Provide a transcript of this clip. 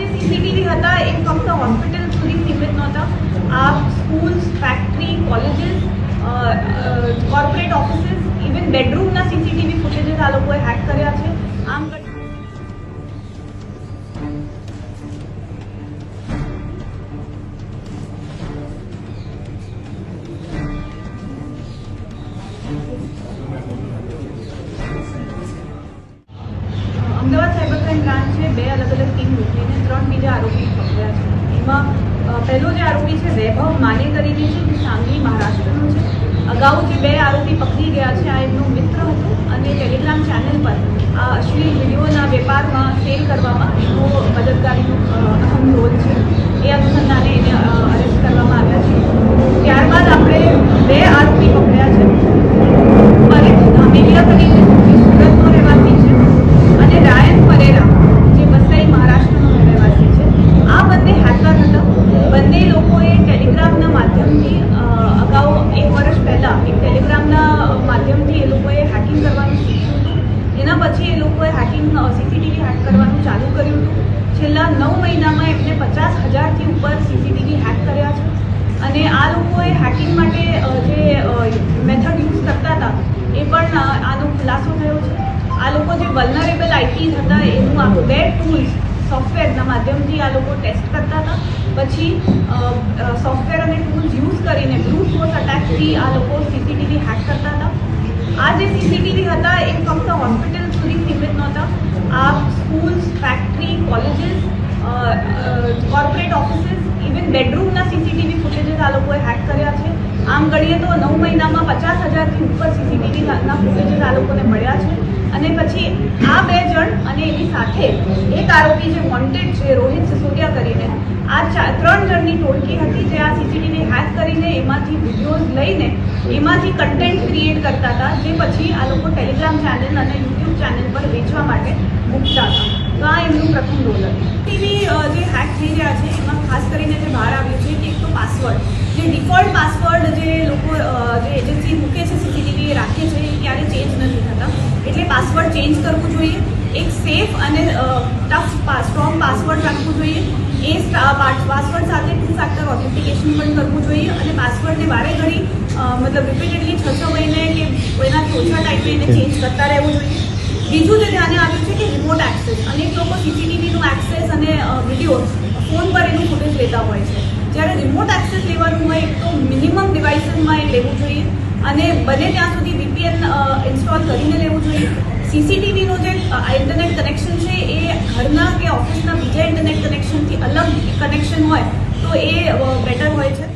જે સીસીટીવી હતા એ ફક્ત હોસ્પિટલ સુધી સીમિત નહોતા આ schools factory colleges corporate offices even બેડરૂમના CCTV footages આ લોકોએ હેક કર્યા છે આમ કરી અમદાવાદ સાયબર ક્રાઇમ બ્રાન્ચે બે અલગ અલગ ટીમ મોકલીને ત્રણ બીજા આરોપી પકડ્યા છે. એમાં પહેલો જે આરોપી છે, વૈભવ માને કરીને છે, જે સાંગલી મહારાષ્ટ્રનો છે. અગાઉ જે બે આરોપી પકડી ગયા છે, આ એમનો મિત્ર હતો અને ટેલિગ્રામ ચેનલ પર આ અશ્લીલ વિડીયોના વેપારમાં સેલ કરવામાં એનો મદદગારીનો અહમ રોલ છે. એ અનુસંધાને એને અરેસ્ટ કરવામાં આવ્યા છે ત્યારબાદ આપણે બે આરોપી પકડ્યા છે પરેશ ધામેલિયા કરીને જે સુરતનો રહેવાસી છે અને રાયન પરેરા જે વસઈ મહારાષ્ટ્રનો રહેવાસી છે આ બંને હેકર હતા બંને લોકોએ ટેલિગ્રામના માધ્યમથી અગાઉ એક વર્ષ પહેલાં, એક ટેલિગ્રામના માધ્યમથી એ લોકોએ હેકિંગ કરવાનું શીખ્યું હતું. એના પછી એ લોકોએ હેકિંગ સીસીટીવી હેક કરવાનું ચાલુ કર્યું હતું. છેલ્લા નવ મહિનામાં એમને પચાસ હજારથી ઉપર સીસીટીવી હેક કર્યા છે. અને આ લોકોએ હેકિંગ માટે જે મેથડ યુઝ કરતા હતા, એ પણ આનો ખુલાસો થયો છે. આ લોકો જે વલનરેબલ આઈટીઝ હતા, એનું આ બે ટૂલ્સ સોફ્ટવેરના માધ્યમથી આ લોકો ટેસ્ટ કરતા હતા. પછી સોફ્ટવેર અને ટૂલ્સ યુઝ કરીને બ્રૂટ ફોર્સ અટેકથી આ લોકો સીસીટીવી હેક કરતા હતા. આ જે સીસીટીવી હતા, એ ફક્ત હોસ્પિટલ સુધી સીમિત નહોતા. આ schools, factory, colleges corporate offices, even બેડરૂમના CCTV footages આ લોકોએ હેક કર્યા છે. આમ ગણીએ તો નવ મહિનામાં પચાસ હજારથી ઉપર સીસીટીવીના ફૂટેજીસ આ લોકોને મળ્યા છે. અને પછી આ બે જણ અને એની સાથે એક આરોપી જે વોન્ટેડ છે, રોહિત સિસોદિયા કરીને, આ ત્રણ જણની ટોળકી હતી જે આ સીસીટીવી હેક કરીને એમાંથી વિડીયોઝ લઈને એમાંથી કન્ટેન્ટ ક્રિએટ કરતા હતા, જે પછી આ લોકો ટેલિગ્રામ ચેનલ અને યુટ્યુબ ચેનલ પર વેચવા માટે મૂકતા હતા. તો આ એમનું પ્રથમ રોલ ટીવી જે હેક થઈ રહ્યા છે, એમાં ખાસ કરીને જે બહાર આવ્યું છે કે એક તો પાસવર્ડ જે ડિફોલ્ટ પાસવર્ડ જે લોકો જે એજન્સી મૂકે છે સીસીટીવી રાખે છે, એ ક્યારે સેફ અને ટફ સ્ટ્રોંગ પાસવર્ડ રાખવું જોઈએ. એ પાસવર્ડ સાથે ટુ ફેક્ટર ઓથેન્ટિકેશન પણ કરવું જોઈએ અને પાસવર્ડને વારે ઘડી મતલબ રિપીટેડલી છ છ મહિને કે કોઈનાથી ઓછા ટાઈમે એને ચેન્જ કરતા રહેવું જોઈએ. બીજું જે ધ્યાને આવ્યું છે કે રિમોટ એક્સેસ અનેક લોકો સીસીટીવીનું એક્સેસ અને વીડિયો ફોન પર એનું ફૂટેજ લેતા હોય છે. જ્યારે રિમોટ એક્સેસ લેવાનું હોય તો મિનિમમ ડિવાઇસીસમાં એ લેવું જોઈએ અને બને ત્યાં સુધી વીપીએન ઇન્સ્ટોલ કરીને લેવું જોઈએ. સીસીટીવીનું જે ઇન્ટરનેટ કનેક્શન છે, એ ઘરના કે ઓફિસના બીજા ઇન્ટરનેટ કનેક્શનથી અલગ કનેક્શન હોય, તો એ બેટર હોય છે.